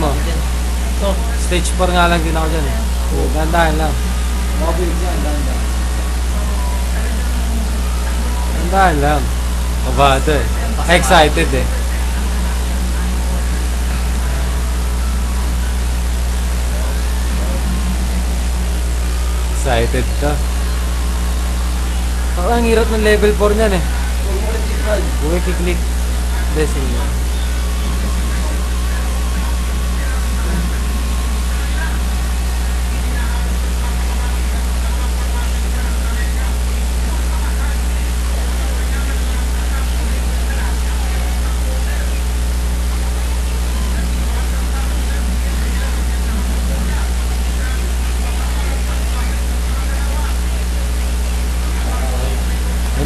mo. Ito. Stage 4 nga lang din ako dyan eh. Dandahan lang. Mobile yan, ganda. Dandahan lang. Kabado eh. Excited eh. Excited ka. Ako ang hirap ng level 4 niyan eh. Huwag kiklik. Blessing mo.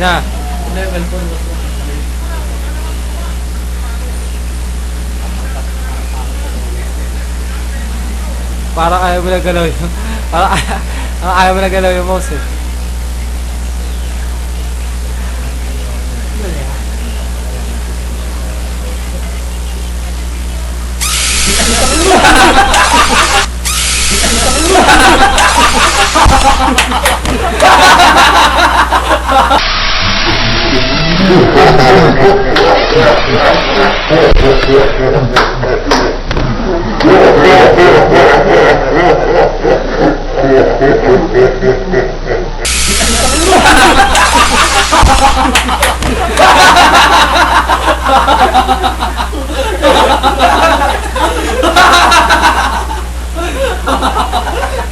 Na. Level 4 was Para ayaw mo na galaw yung... Para ayaw, mo na galaw yung mouse eh. Thank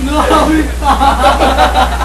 no,